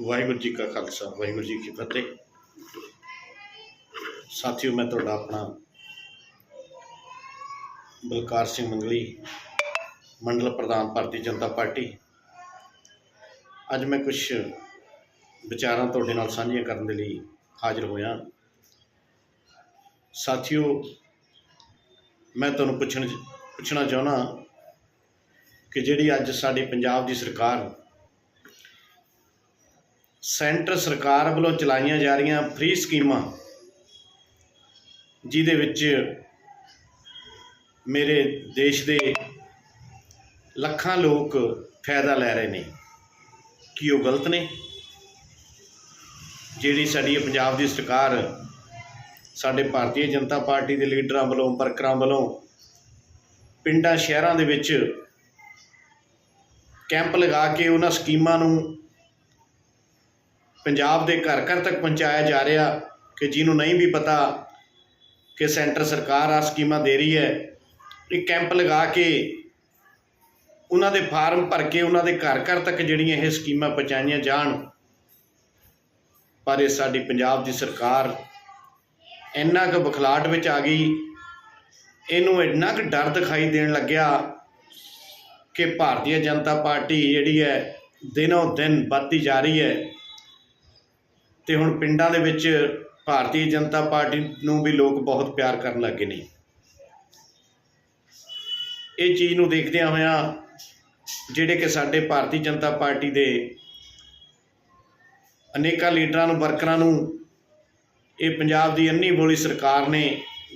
ਵਾਹਿਗੁਰੂ ਜੀ ਕਾ ਖਾਲਸਾ, ਵਾਹਿਗੁਰੂ ਜੀ ਕੀ ਫਤਿਹ। ਸਾਥੀਓ, ਮੈਂ ਤੁਹਾਡਾ ਆਪਣਾ ਬਲਕਾਰ ਸਿੰਘ ਮੰਗਲੀ, ਮੰਡਲ ਪ੍ਰਧਾਨ ਭਾਰਤੀ ਜਨਤਾ ਪਾਰਟੀ। ਅੱਜ ਮੈਂ ਕੁਝ ਵਿਚਾਰਾਂ ਤੁਹਾਡੇ ਨਾਲ ਸਾਂਝੀਆਂ ਕਰਨ ਦੇ ਲਈ ਹਾਜ਼ਰ ਹੋਇਆ। ਸਾਥੀਓ, ਮੈਂ ਤੁਹਾਨੂੰ ਪੁੱਛਣ ਪੁੱਛਣਾ ਚਾਹੁੰਦਾ ਕਿ ਜਿਹੜੀ ਅੱਜ ਸਾਡੀ ਪੰਜਾਬ ਦੀ ਸਰਕਾਰ ਸੈਂਟਰ ਸਰਕਾਰ ਵੱਲੋਂ ਚਲਾਈਆਂ ਜਾ ਰਹੀਆਂ ਫ੍ਰੀ ਸਕੀਮਾਂ, ਜਿਹਦੇ ਵਿੱਚ ਮੇਰੇ ਦੇਸ਼ ਦੇ ਲੱਖਾਂ ਲੋਕ ਫਾਇਦਾ ਲੈ ਰਹੇ ਨੇ। ਕੀ ਉਹ ਗਲਤ ਨੇ? ਜਿਹੜੀ ਸਾਡੀ ਪੰਜਾਬ ਦੀ ਸਰਕਾਰ, ਸਾਡੇ ਭਾਰਤੀ ਜਨਤਾ ਪਾਰਟੀ ਦੇ ਲੀਡਰਾਂ ਵੱਲੋਂ, ਵਰਕਰਾਂ ਵੱਲੋਂ ਪਿੰਡਾਂ, ਸ਼ਹਿਰਾਂ ਦੇ ਵਿੱਚ ਕੈਂਪ ਲਗਾ ਕੇ ਉਹਨਾਂ ਸਕੀਮਾਂ ਨੂੰ ਪੰਜਾਬ ਦੇ ਘਰ ਘਰ ਤੱਕ ਪਹੁੰਚਾਇਆ ਜਾ ਰਿਹਾ ਕਿ ਜਿਹਨੂੰ ਨਹੀਂ ਵੀ ਪਤਾ ਕਿ ਸੈਂਟਰ ਸਰਕਾਰ ਆ ਸਕੀਮਾਂ ਦੇ ਰਹੀ ਹੈ। ਇਹ ਕੈਂਪ ਲਗਾ ਕੇ ਉਹਨਾਂ ਦੇ ਫਾਰਮ ਭਰ ਕੇ ਉਹਨਾਂ ਦੇ ਘਰ ਘਰ ਤੱਕ ਜਿਹੜੀਆਂ ਇਹ ਸਕੀਮਾਂ ਪਹੁੰਚਾਈਆਂ ਜਾਣ, ਪਰ ਇਹ ਸਾਡੀ ਪੰਜਾਬ ਦੀ ਸਰਕਾਰ ਇੰਨਾ ਕੁ ਬਖਲਾਟ ਵਿੱਚ ਆ ਗਈ, ਇਹਨੂੰ ਇੰਨਾ ਕੁ ਡਰ ਦਿਖਾਈ ਦੇਣ ਲੱਗਿਆ ਕਿ ਭਾਰਤੀ ਜਨਤਾ ਪਾਰਟੀ ਜਿਹੜੀ ਹੈ ਦਿਨੋਂ ਦਿਨ ਵੱਧਦੀ ਜਾ ਰਹੀ ਹੈ। ਤੇ ਹੁਣ ਪਿੰਡਾਂ ਦੇ ਵਿੱਚ ਭਾਰਤੀ ਜਨਤਾ ਪਾਰਟੀ ਨੂੰ ਵੀ ਲੋਕ ਬਹੁਤ ਪਿਆਰ ਕਰਨ ਲੱਗੇ ਨੇ। ਇਹ ਚੀਜ਼ ਨੂੰ ਦੇਖਦਿਆਂ ਹੋਇਆਂ ਜਿਹੜੇ ਕਿ ਸਾਡੇ ਭਾਰਤੀ ਜਨਤਾ ਪਾਰਟੀ ਦੇ ਅਨੇਕਾਂ ਲੀਡਰਾਂ ਨੂੰ, ਵਰਕਰਾਂ ਨੂੰ ਇਹ ਪੰਜਾਬ ਦੀ ਅੰਨੀ ਬੋਲੀ ਸਰਕਾਰ ਨੇ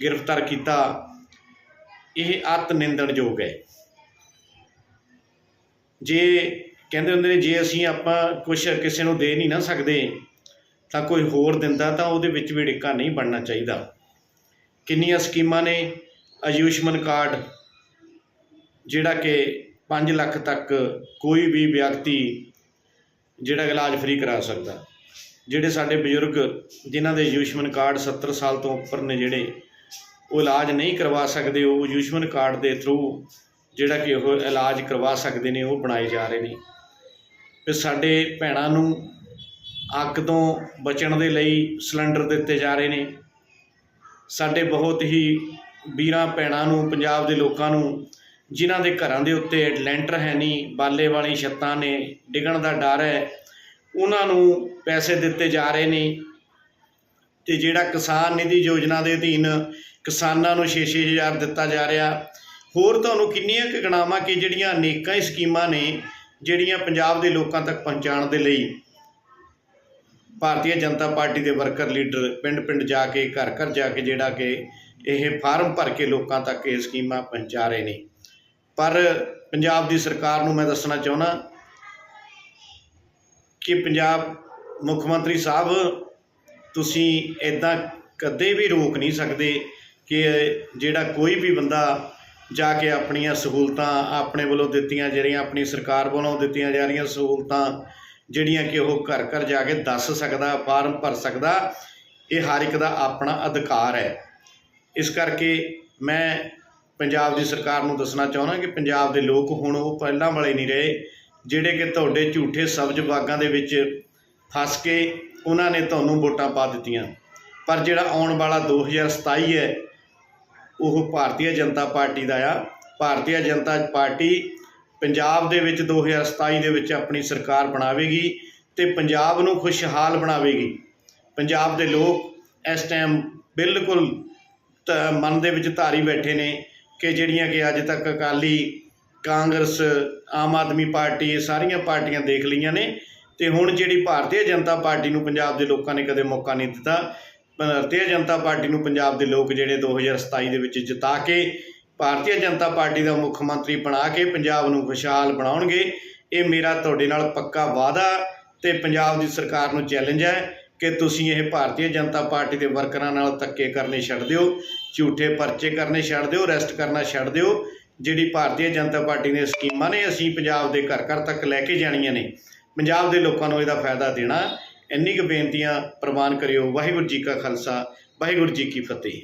ਗ੍ਰਿਫਤਾਰ ਕੀਤਾ, ਇਹ ਅਤ ਨਿੰਦਣਯੋਗ ਹੈ। ਜੇ ਕਹਿੰਦੇ ਹੁੰਦੇ ਨੇ, ਜੇ ਅਸੀਂ ਆਪਾਂ ਕੁਝ ਕਿਸੇ ਨੂੰ ਦੇ ਨਹੀਂ ਨਾ ਸਕਦੇ ਤਾਂ ਕੋਈ ਹੋਰ ਦਿੰਦਾ ਤਾਂ ਉਹਦੇ ਵਿੱਚ ਵੀ ਡਿੱਕਾ ਨਹੀਂ ਬਣਨਾ ਚਾਹੀਦਾ। ਕਿੰਨੀਆਂ ਸਕੀਮਾਂ ਨੇ? ਆਯੁਸ਼ਮਨ ਕਾਰਡ, ਜਿਹੜਾ ਕਿ 5 ਲੱਖ ਤੱਕ ਕੋਈ ਵੀ ਵਿਅਕਤੀ ਜਿਹੜਾ ਇਲਾਜ ਫ੍ਰੀ ਕਰਾ ਸਕਦਾ। ਜਿਹੜੇ ਸਾਡੇ ਬਜ਼ੁਰਗ ਜਿਨ੍ਹਾਂ ਦੇ ਆਯੁਸ਼ਮਨ ਕਾਰਡ 70 ਸਾਲ ਤੋਂ ਉੱਪਰ ਨੇ ਜਿਹੜੇ, ਉਹ ਇਲਾਜ ਨਹੀਂ ਕਰਵਾ ਸਕਦੇ, ਉਹ ਆਯੁਸ਼ਮਨ ਕਾਰਡ ਦੇ ਥਰੂ ਜਿਹੜਾ ਕਿ ਉਹ ਇਲਾਜ ਕਰਵਾ ਸਕਦੇ ਨੇ, ਉਹ ਬਣਾਏ ਜਾ ਰਹੇ ਨੇ। ਤੇ ਸਾਡੇ ਭੈਣਾਂ ਨੂੰ ਅੱਗ ਤੋਂ ਬਚਣ ਦੇ ਲਈ ਸਿਲੰਡਰ ਦਿੱਤੇ ਜਾ ਰਹੇ ਨੇ। ਸਾਡੇ ਬਹੁਤ ਹੀ ਵੀਰਾਂ ਭੈਣਾਂ ਨੂੰ, ਪੰਜਾਬ ਦੇ ਲੋਕਾਂ ਨੂੰ, ਜਿਨ੍ਹਾਂ ਦੇ ਘਰਾਂ ਦੇ ਉੱਤੇ ਲੈਂਟਰ ਹੈ ਨਹੀਂ, ਬਾਲੇ ਵਾਲੀ ਛੱਤਾਂ ਨੇ, ਡਿੱਗਣ ਦਾ ਡਰ ਹੈ, ਉਹਨਾਂ ਨੂੰ ਪੈਸੇ ਦਿੱਤੇ ਜਾ ਰਹੇ ਨੇ। ਤੇ ਜਿਹੜਾ ਕਿਸਾਨ ਨਿਧੀ ਯੋਜਨਾ ਦੇ ਅਧੀਨ ਕਿਸਾਨਾਂ ਨੂੰ 6-6000 ਦਿੱਤਾ ਜਾ ਰਿਹਾ, ਹੋਰ ਤੁਹਾਨੂੰ ਕਿੰਨੀਆਂ ਕੁ ਗਣਾਵਾਂ ਕਿ ਜਿਹੜੀਆਂ ਅਨੇਕਾਂ ਹੀ ਸਕੀਮਾਂ ਨੇ, ਜਿਹੜੀਆਂ ਪੰਜਾਬ ਦੇ ਲੋਕਾਂ ਤੱਕ ਪਹੁੰਚਾਉਣ ਦੇ ਲਈ ਭਾਰਤੀ ਜਨਤਾ ਪਾਰਟੀ ਦੇ ਵਰਕਰ ਲੀਡਰ ਪਿੰਡ-ਪਿੰਡ ਜਾ ਕੇ ਘਰ-ਘਰ ਜਾ ਕੇ ਜਿਹੜਾ ਕਿ ਇਹ ਫਾਰਮ ਭਰ ਕੇ ਲੋਕਾਂ ਤੱਕ ਇਹ ਸਕੀਮਾਂ ਪਹੁੰਚਾ ਰਹੇ ਨੇ। ਪਰ ਪੰਜਾਬ ਦੀ ਸਰਕਾਰ ਨੂੰ ਮੈਂ ਦੱਸਣਾ ਚਾਹੁੰਦਾ ਕਿ ਪੰਜਾਬ ਮੁੱਖ ਮੰਤਰੀ ਸਾਹਿਬ, ਤੁਸੀਂ ਇਦਾਂ ਕਦੇ ਵੀ ਰੋਕ ਨਹੀਂ ਸਕਦੇ ਕਿ ਜਿਹੜਾ ਕੋਈ ਵੀ ਬੰਦਾ ਜਾ ਕੇ ਆਪਣੀਆਂ ਸਹੂਲਤਾਂ ਆਪਣੇ ਵੱਲੋਂ ਦਿੱਤੀਆਂ ਜਿਹੜੀਆਂ ਆਪਣੀ ਸਰਕਾਰ ਵੱਲੋਂ ਦਿੱਤੀਆਂ ਜਾ ਰਹੀਆਂ ਸਹੂਲਤਾਂ ਜਿਹੜੀਆਂ ਕਿ ਉਹ ਘਰ ਘਰ ਜਾ ਕੇ ਦੱਸ ਸਕਦਾ, ਫਾਰਮ ਭਰ ਸਕਦਾ, ਇਹ ਹਰ ਇੱਕ ਦਾ ਆਪਣਾ ਅਧਿਕਾਰ ਹੈ। ਇਸ ਕਰਕੇ ਮੈਂ ਪੰਜਾਬ ਦੀ ਸਰਕਾਰ ਨੂੰ ਦੱਸਣਾ ਚਾਹੁੰਦਾ ਕਿ ਪੰਜਾਬ ਦੇ ਲੋਕ ਹੁਣ ਉਹ ਪਹਿਲਾਂ ਵਾਲੇ ਨਹੀਂ ਰਹੇ, ਜਿਹੜੇ ਕਿ ਤੁਹਾਡੇ ਝੂਠੇ ਸਬਜ਼ ਬਾਗਾਂ ਦੇ ਵਿੱਚ ਫਸ ਕੇ ਉਹਨਾਂ ਨੇ ਤੁਹਾਨੂੰ ਵੋਟਾਂ ਪਾ ਦਿੱਤੀਆਂ। ਪਰ ਜਿਹੜਾ ਆਉਣ ਵਾਲਾ 2027 ਹੈ, ਉਹ ਭਾਰਤੀ ਜਨਤਾ ਪਾਰਟੀ ਦਾ ਆ। ਭਾਰਤੀ ਜਨਤਾ ਪਾਰਟੀ ਪੰਜਾਬ ਦੇ ਵਿੱਚ 2027 ਦੇ ਵਿੱਚ ਆਪਣੀ ਸਰਕਾਰ ਬਣਾਵੇਗੀ ਤੇ ਪੰਜਾਬ ਨੂੰ ਖੁਸ਼ਹਾਲ ਬਣਾਵੇਗੀ। ਪੰਜਾਬ ਦੇ ਲੋਕ ਇਸ ਟਾਈਮ ਬਿਲਕੁਲ ਤ- ਮਨ ਦੇ ਵਿੱਚ ਧਾਰੀ ਬੈਠੇ ਨੇ ਕਿ ਜਿਹੜੀਆਂ ਕਿ ਅੱਜ ਤੱਕ ਅਕਾਲੀ ਕਾਂਗਰਸ, ਆਮ ਆਦਮੀ ਪਾਰਟੀ ਇਹ ਸਾਰੀਆਂ ਪਾਰਟੀਆਂ ਦੇਖ ਲਈਆਂ ਨੇ ਤੇ ਹੁਣ ਜਿਹੜੀ ਭਾਰਤੀ ਜਨਤਾ ਪਾਰਟੀ ਨੂੰ ਪੰਜਾਬ ਦੇ ਲੋਕਾਂ ਨੇ ਕਦੇ ਮੌਕਾ ਨਹੀਂ ਦਿੱਤਾ ਭਾਰਤੀ ਜਨਤਾ ਪਾਰਟੀ ਨੂੰ ਪੰਜਾਬ ਦੇ ਲੋਕ ਜਿਹੜੇ 2027 ਦੇ ਵਿੱਚ ਜਿਤਾ ਕੇ ਭਾਰਤੀ ਜਨਤਾ ਪਾਰਟੀ ਦਾ ਮੁੱਖ ਮੰਤਰੀ ਬਣਾ ਕੇ ਪੰਜਾਬ ਨੂੰ ਖੁਸ਼ਹਾਲ ਬਣਾਉਣਗੇ, ਇਹ ਮੇਰਾ ਤੁਹਾਡੇ ਨਾਲ ਪੱਕਾ ਵਾਅਦਾ ਤੇ ਪੰਜਾਬ ਦੀ ਸਰਕਾਰ ਨੂੰ ਚੈਲੰਜ ਹੈ ਕਿ ਤੁਸੀਂ ਇਹ ਭਾਰਤੀ ਜਨਤਾ ਪਾਰਟੀ ਦੇ ਵਰਕਰਾਂ ਨਾਲ ਧੱਕੇ ਕਰਨੇ ਛੱਡ ਦਿਓ, ਝੂਠੇ ਪਰਚੇ ਕਰਨੇ ਛੱਡ ਦਿਓ, ਅਰੈਸਟ ਕਰਨਾ ਛੱਡ ਦਿਓ, ਜਿਹੜੀ ਭਾਰਤੀ ਜਨਤਾ ਪਾਰਟੀ ਦੀਆਂ ਸਕੀਮਾਂ ਨੇ ਅਸੀਂ ਪੰਜਾਬ ਦੇ ਘਰ ਘਰ ਤੱਕ ਲੈ ਕੇ ਜਾਣੀਆਂ ਨੇ। ਪੰਜਾਬ ਦੇ ਲੋਕਾਂ ਨੂੰ ਇਹਦਾ ਫਾਇਦਾ ਦੇਣਾ, ਇੰਨੀ ਕੁ ਬੇਨਤੀਆਂ ਪ੍ਰਵਾਨ ਕਰਿਓ। ਵਾਹਿਗੁਰੂ ਜੀ ਕਾ ਖਾਲਸਾ, ਵਾਹਿਗੁਰੂ ਜੀ ਕੀ ਫਤਿਹ।